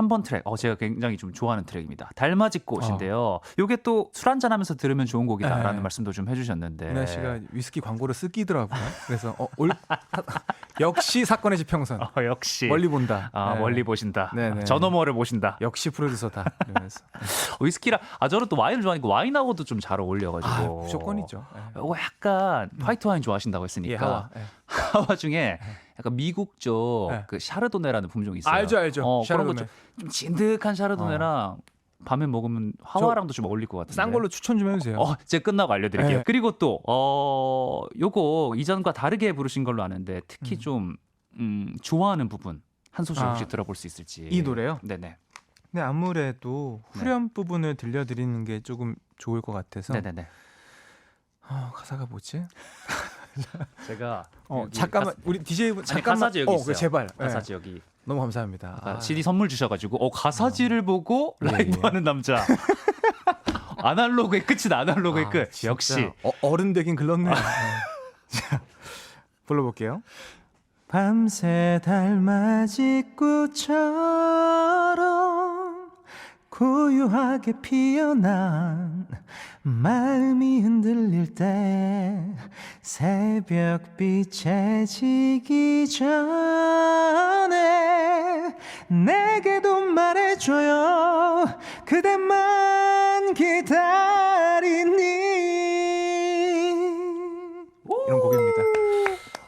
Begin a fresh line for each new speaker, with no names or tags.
3번 트랙. 어 제가 굉장히 좀 좋아하는 트랙입니다. 달맞이 꽃인데요. 요게 또 술 한잔 하면서 들으면 좋은 곡이다라는
네.
말씀도 좀 해주셨는데.
이나 씨가 위스키 광고를 쓰기더라고요. 그래서 어, 올, 역시 사건의 지평선.
어, 역시
멀리 본다.
아
네.
멀리 보신다.
네네.
저 너머를 보신다.
역시 프로듀서다. 이러면서.
어, 위스키랑 아 저는 또 와인을 좋아하니까 와인하고도 좀 잘 어울려가지고.
아, 무조건이죠. 네.
어, 약간 화이트 와인 좋아하신다고
예,
했으니까.
예.
하와 중에 약간 미국 쪽
네.
그 샤르도네라는 품종이 있어요.
알죠, 알죠.
어, 그런
샤르도네.
거좀 좀 진득한 샤르도네랑 밤에 먹으면 하와랑도 좀 어울릴 것 같은데.
싼 걸로 추천 좀 해주세요.
어, 제가 끝나고 알려드릴게요.
네.
그리고 또, 어, 요거 이전과 다르게 부르신 걸로 아는데 특히
음.
좀, 음, 좋아하는 부분 한 소절 혹시
아,
들어볼 수 있을지.
이 노래요?
네네.
근데 아무래도
네.
후렴 부분을 들려드리는 게 조금 좋을 것 같아서.
네네네.
어, 가사가 뭐지?
제가.
어,
여기
잠깐만 우리 DJ 분
아니,
잠깐만.
가사지 여기
어,
있어요.
그 제발. 예.
가사지 여기.
너무 감사합니다.
아까
아,
CD 선물 주셔가지고, 어, 가사지를 보고
예,
라이브
예.
하는 남자. 아날로그의 끝이다, 아날로그의
아,
끝.
진짜
역시.
어, 어른 되긴 글렀네. 요 자, 불러볼게요. 밤새 달맞이꽃처럼 고요하게 피어난 마음이 흔들릴 때 새벽빛에 지기 전에 내게도 말해줘요. 그대만 기다리니. 이런 곡입니다.